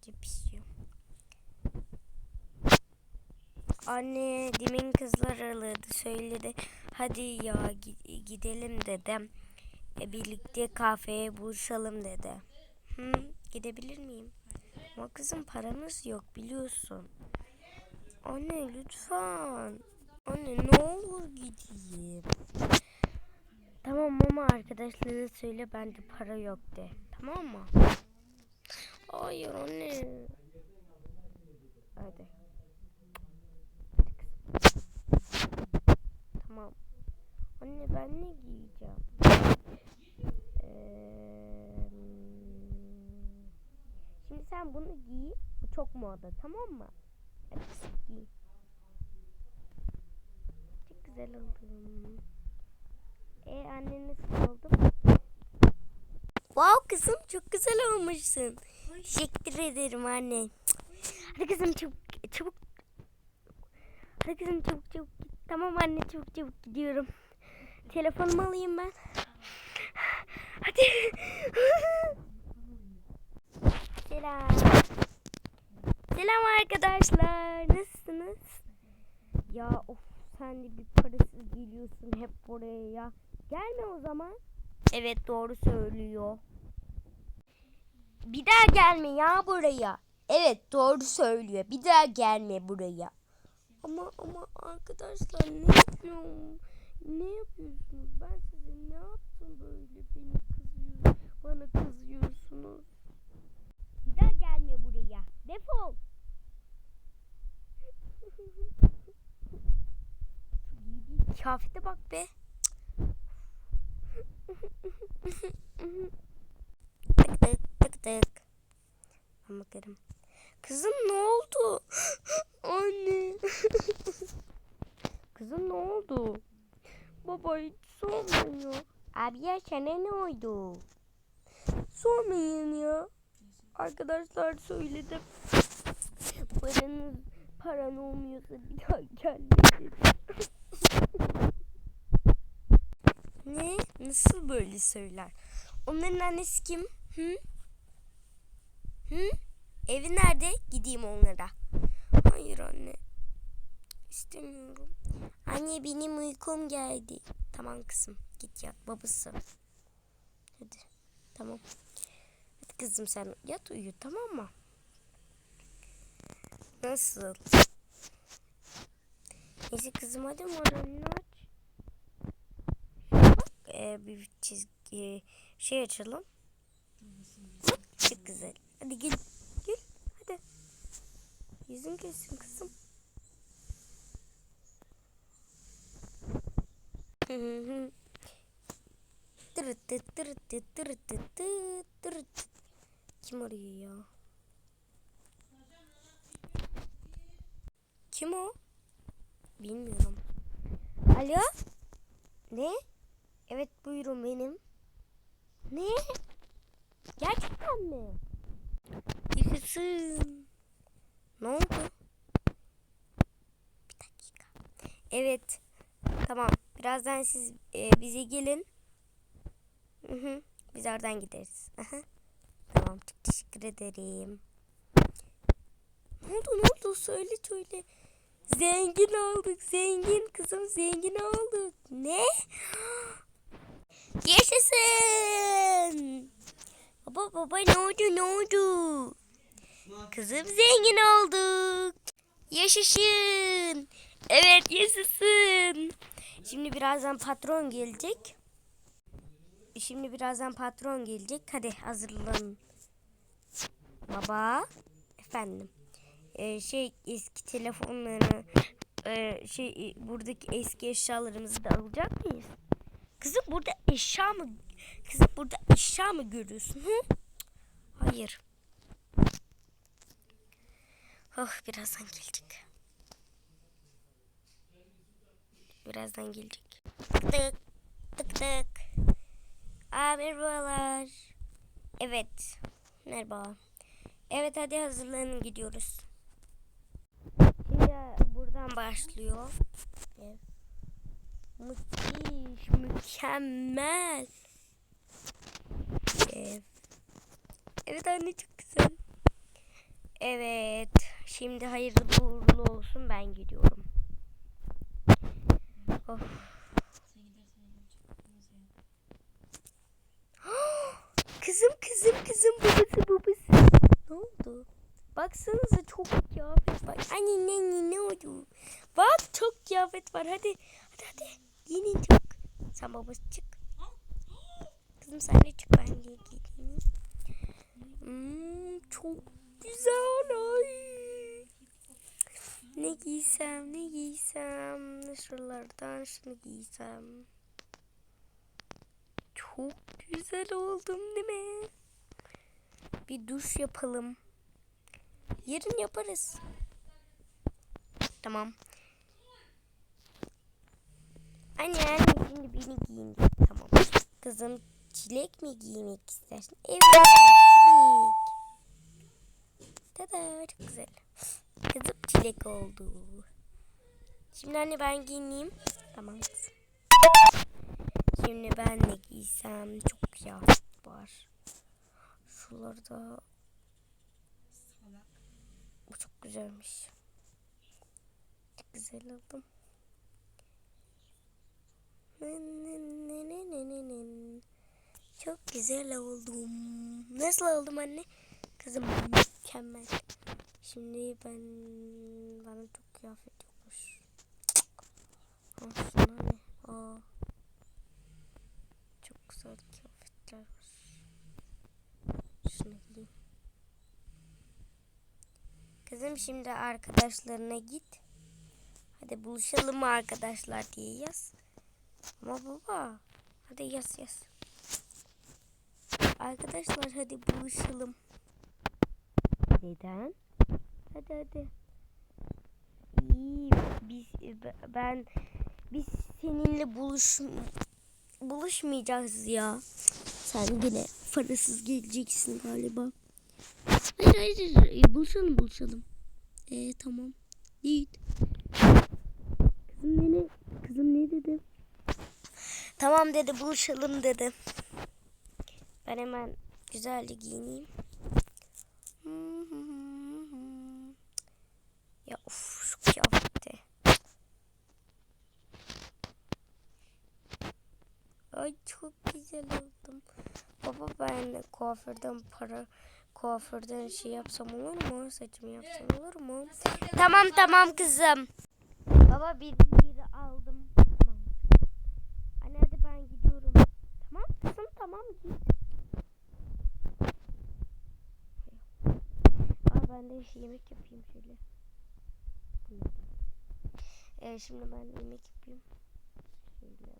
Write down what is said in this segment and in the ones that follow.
sadece pişiyor. Anne demin kızlar aradı söyledi. Hadi ya gi- gidelim dedim. E, birlikte kafeye buluşalım dedi. Hı, gidebilir miyim? Ama kızım paramız yok biliyorsun. Anne lütfen. Anne ne olur gideyim. Tamam ama arkadaşlara söyle bende para yok de. Tamam mı? Hayır anne. Hadi. Tamam. Anne ben ne giyeceğim? Eee, Şimdi sen bunu giy. Bu çok moda tamam mı? Hadi giy. Çok güzel oldum. E anne nasıl oldum? Wow kızım çok güzel olmuşsun. Teşekkür ederim anne. Hadi kızım çabuk çabuk. Hadi kızım çabuk çabuk. Tamam anne çabuk çabuk gidiyorum. Telefonumu alayım ben. Hadi. Selam. Selam arkadaşlar. Nasılsınız? Ya of sen de bir parasız geliyorsun hep buraya ya. Gelme o zaman. Evet doğru söylüyor. Bir daha gelme ya buraya. Evet doğru söylüyor. Bir daha gelme buraya. Ama ama arkadaşlar ne yapıyorum? Ne yapıyorsunuz? Ben size ne yaptım böyle? Beni kızıyor, bana kızıyorsunuz. Bir daha gelme buraya. Defol. Kıyafete bak be. tık tık tık tık. Ben bakarım. Kızım ne oldu? Anne. Kızım ne oldu? Baba hiç sormuyor. Abi ya sana ne oldu? Sormayın ya. Arkadaşlar söyledim. Paranız paran olmuyorsa bir daha gel ne? Nasıl böyle söyler? Onların annesi kim? Hı? Hı? Evi nerede? Gideyim onlara. Hayır anne. İstemiyorum. Anne benim uykum geldi. Tamam kızım git yat babası. Hadi tamam. Hadi kızım sen yat uyu tamam mı? Nasıl? Neyse kızım hadi moralini aç. Bak e, bir çizgi şey açalım. Çok güzel. Hadi gel. Gel hadi. Yüzün gülsün kızım. Kim arıyor ya? Kim o? Bilmiyorum. Alo? Ne? Evet buyurun benim. Ne? Gerçekten mi? Yaşasın. Ne oldu? Bir dakika. Evet. Tamam. Birazdan siz e, bize gelin. Hı hı. Biz oradan gideriz. Aha. Tamam. Çok teşekkür ederim. Ne oldu ne oldu? Söyle söyle. Zengin olduk. Zengin kızım zengin olduk. Ne? Yaşasın. Baba baba ne oldu ne oldu? Kızım zengin olduk. Yaşasın. Evet yaşasın. Şimdi birazdan patron gelecek. Şimdi birazdan patron gelecek. Hadi hazırlanın. Baba. Efendim. Ee, şey eski telefonları e, şey e, buradaki eski eşyalarımızı da alacak mıyız? Kızım burada eşya mı? Kızım burada eşya mı görüyorsun? Hı? Hayır. Oh birazdan gelecek. Birazdan gelecek. Tık tık tık tık. Aa merhabalar. Evet. Merhaba. Evet hadi hazırlanın gidiyoruz. Şimdi buradan başlıyor. Evet. Müthiş, mükemmel. Evet. Evet anne çok güzel. Evet. Şimdi hayırlı uğurlu olsun ben gidiyorum. Of. kızım kızım kızım babası babası. Ne oldu? Baksanıza çok kıyafet var. Anne ne ne ne oldu? Bak çok kıyafet var. Hadi hadi hadi. Giyinin çok. Sen babası çık. Kızım sen de çık ben de giyineyim. Hmm, çok güzel ay. Ne giysem ne giysem. Şuralardan şunu giysem. Çok güzel oldum değil mi? Bir duş yapalım. Yarın yaparız. Tamam. Anne anne şimdi beni giyin. Tamam. Kızım çilek mi giymek istersin? Evet çilek. Tada çok güzel. Kızım çilek oldu. Şimdi anne ben giyineyim. Tamam kızım. Şimdi ben ne giysem çok kıyafet var. Şuralarda bu çok güzelmiş. Çok güzel oldum. Çok güzel oldum. Nasıl oldum anne? Kızım mükemmel. Şimdi ben bana çok kıyafet yokmuş. Aslında ne? Aa. Çok güzel kıyafetler var. Şunu giyeyim. Kızım şimdi arkadaşlarına git. Hadi buluşalım arkadaşlar diye yaz. Ama baba hadi yaz yaz. Arkadaşlar hadi buluşalım. Neden? Hadi hadi. İyi biz ben biz seninle buluş buluşmayacağız ya. Sen yine parasız geleceksin galiba. Hayır hayır, hayır. Buluşalım buluşalım. Ee tamam. Git. Kızım ne Kızım ne dedi? Tamam dedi buluşalım dedi. Ben hemen güzelce giyineyim. Ya of şu kıyafette. Ay çok güzel oldum. Baba ben kuaförden para kuaförden şey yapsam olur mu? Saçımı yapsam olur mu? Tamam tamam kızım. Baba bir biri aldım. Tamam. Anne hadi ben gidiyorum. Tamam kızım tamam git. Aa, ben de yemek yapayım şöyle. Ee, şimdi ben yemek yapayım. Şöyle.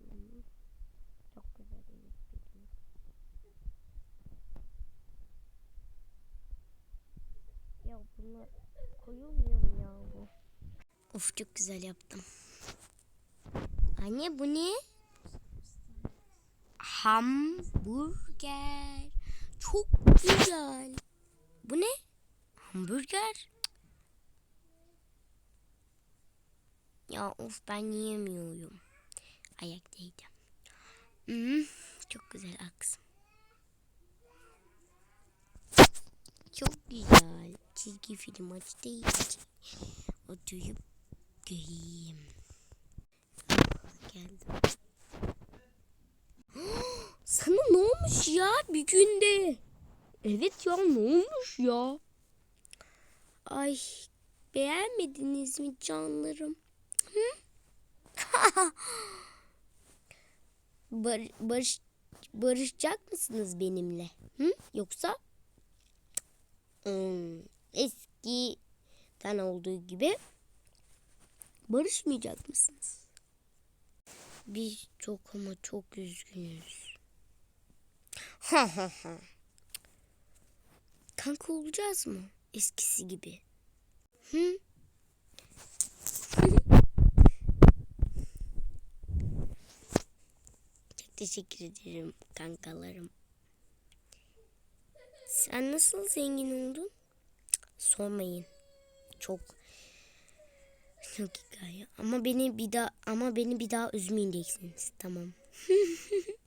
Çok güzel yemek yapayım. Ya bunlar koyulmuyor mu ya bu? Of çok güzel yaptım. Anne bu ne? Hamburger. Çok güzel. Bu ne? Hamburger. Ya of ben yiyemiyorum. Ayaktaydım. Hmm, çok güzel aksım. Çok güzel. Çizgi film açtığı için oturup göreyim. Geldim. Sana ne olmuş ya bir günde? Evet ya ne olmuş ya? Ay beğenmediniz mi canlarım? Bar barış barışacak mısınız benimle? Hı? Yoksa hmm, eskiden olduğu gibi barışmayacak mısınız? Biz çok ama çok üzgünüz. Ha ha ha. Kanka olacağız mı? Eskisi gibi. Hı? Teşekkür ederim kankalarım. Sen nasıl zengin oldun? Sormayın. Çok çok hikaye. Ama beni bir daha ama beni bir daha üzmeyeceksiniz. Tamam.